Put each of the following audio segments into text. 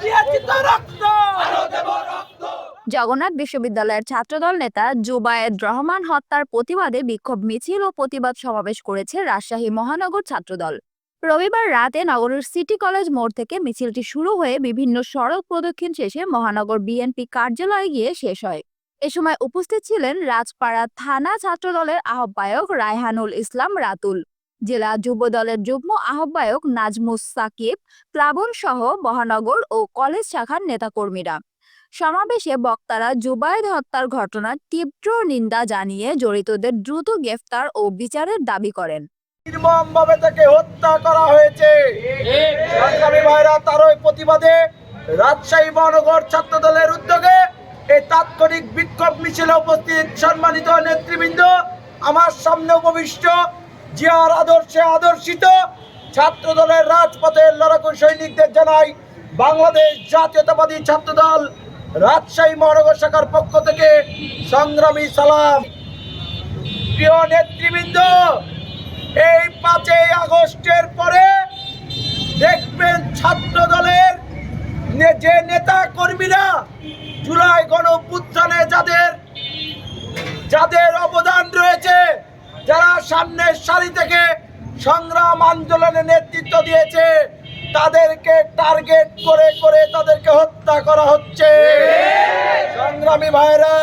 দিয়েছি তো রক্ত। জগন্নাথ বিশ্ববিদ্যালয়ের ছাত্রদল নেতা জুবায়েদ রহমান হত্যার প্রতিবাদে বিক্ষোভ মিছিল ও প্রতিবাদ সমাবেশ করেছে রাজশাহী মহানগর ছাত্রদল। রবিবার রাতে নগরের সিটি কলেজ মোড় থেকে মিছিলটি শুরু হয়ে বিভিন্ন সড়ক প্রদক্ষিণ শেষে মহানগর বিএনপি কার্যালয়ে গিয়ে শেষ হয়। এ সময় উপস্থিত ছিলেন রাজপাড়া থানা ছাত্রদলের আহ্বায়ক রায়হানুল ইসলাম রাতুল। জেলা যুব দলের যুগ্ম আহ্বায়ক নাজমুস সাকিব, প্লাবন সহ মহানগর ও কলেজ শাখার নেতাকর্মীরা। সমাবেশে বক্তারা জুবায়েদ হত্যার ঘটনার তীব্র নিন্দা জানিয়ে জড়িতদের দ্রুত গ্রেফতার ও বিচারের দাবি করেন। নির্মম ভাবে তাকে হত্যা করা হয়েছে। সংগ্রামী ভাইরা তার ওই প্রতিবাদে রাজশাহী মহানগর ছাত্র দলের উদ্যোগে এই তাৎক্ষণিক বিক্ষোভ মিছিলে উপস্থিত সম্মানিত নেতৃবৃন্দ, আমার সামনে উপবিষ্ট জিয়ার আদর্শে আদর্শিত ছাত্র দলের রাজপথের লড়াকু সৈনিকদের জানাই বাংলাদেশ জাতীয়তাবাদী ছাত্র দল রাজশাহী মহানগর শাখার পক্ষ থেকে সংগ্রামী সালাম। প্রিয় নেতৃবৃন্দ, এই পাঁচই আগস্টের পরে দেখবেন ছাত্র দলের যে নেতা কর্মীরা জুলাই গণ যাদের যাদের অবদান যারা সামনের সারি থেকে সংগ্রাম আন্দোলনে নেতৃত্ব দিয়েছে, তাদেরকে টার্গেট করে করে তাদেরকে হত্যা করা হচ্ছে। সংগ্রামী ভাইরা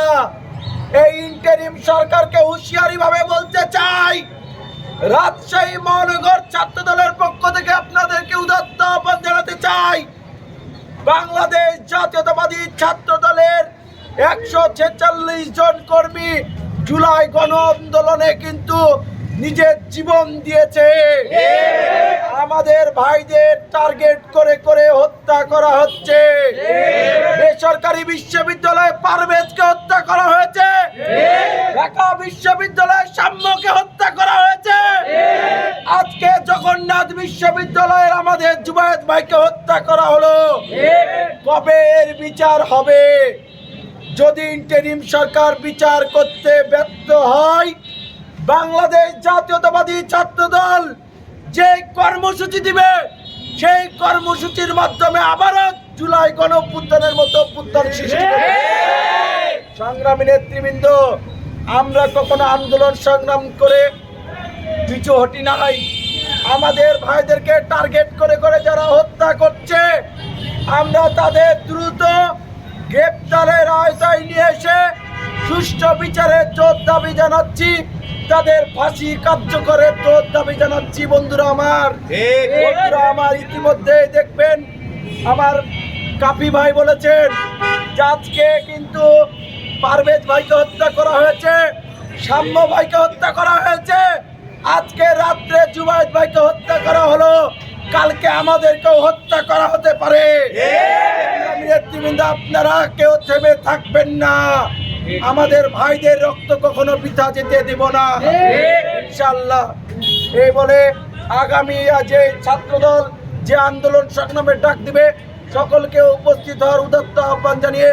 এই ইন্টারিম সরকারকে হুঁশিয়ারি ভাবে বলতে চাই, রাজশাহী মহানগর ছাত্র দলের পক্ষ থেকে আপনাদেরকে উদাত্ত আহ্বান জানাতে চাই, বাংলাদেশ জাতীয়তাবাদী ছাত্র দলের একশো ছেচল্লিশ জন কর্মী জুলাই গণ আন্দোলনে কিন্তু নিজের জীবন দিয়েছে। আমাদের ভাইদের টার্গেট করে করে হত্যা করা হচ্ছে। বেসরকারি বিশ্ববিদ্যালয়ে পারভেজকে হত্যা করা হয়েছে। ঢাকা বিশ্ববিদ্যালয়ে সাম্যকে হত্যা করা হয়েছে। আজকে জগন্নাথ বিশ্ববিদ্যালয়ের আমাদের জুবায়েদ ভাইকে হত্যা করা হলো। কবে এর বিচার হবে? যদি ইন্টারিম সরকার বিচার করতে ব্যর্থ হয়, বাংলাদেশ জাতীয়তাবাদী ছাত্র দল যে কর্মসূচি দিবে, সেই কর্মসূচির মাধ্যমে আবারও জুলাই গণ অভ্যুত্থানের মতো অভ্যুত্থান সৃষ্টি সংগ্রামী নেতৃবৃন্দ, আমরা কখনো আন্দোলন সংগ্রাম করে পিছু হটি নাই। আমাদের ভাইদেরকে টার্গেট করে করে যারা হত্যা করছে, আমরা তাদের দ্রুত গ্রেপ্তারের আয়তায় নিয়ে এসে সুষ্ঠু বিচারের জোর দাবি জানাচ্ছি। তাদের ফাঁসি কার্যকরের জোর দাবি জানাচ্ছি বন্ধুরা আমার। বন্ধুরা আমার ইতিমধ্যে দেখবেন আমার কাপি ভাই বলেছেন আজকে কিন্তু পারভেজ ভাইকে হত্যা করা হয়েছে সাম্য ভাইকে হত্যা করা হয়েছে। আজকে রাত্রে জুবাইদ ভাইকে হত্যা করা হলো। কালকে আমাদেরকেও হত্যা করা হতে পারে। আপনারা কেউ থেমে থাকবেন না। আমাদের ভাইদের রক্ত কখনো বৃথা যেতে দেব না। ইনশাল্লাহ এই বলে আগামী যে ছাত্রদল যে আন্দোলন সংগ্রামের ডাক দিবে সকলকে উপস্থিত হওয়ার উদাত্ত আহ্বান জানিয়ে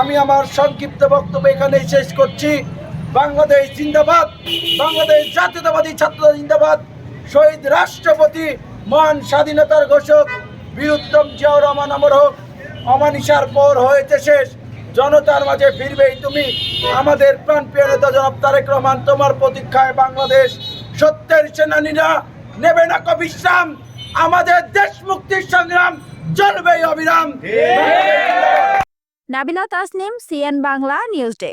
আমি আমার সংক্ষিপ্ত বক্তব্য এখানেই শেষ করছি। বাংলাদেশ জিন্দাবাদ বাংলাদেশ জাতীয়তাবাদী ছাত্র জিন্দাবাদ শহীদ রাষ্ট্রপতি মহান স্বাধীনতার ঘোষক বীরুত্তম জিয়াউর রহমান আমর হোক, অমানিসার পর হয়েছে শেষ। জনতার মাঝে ফিরবেই তুমি। আমাদের প্রাণ প্রিয় নেতা জনাব তারেক রহমান, তোমার প্রতীক্ষায় বাংলাদেশ। সত্যের সেনানীরা নেবে না কো বিশ্রাম। আমাদের দেশ মুক্তির সংগ্রাম চলবেই অবিরাম। Nabila Tasnim, CN Bangla, news day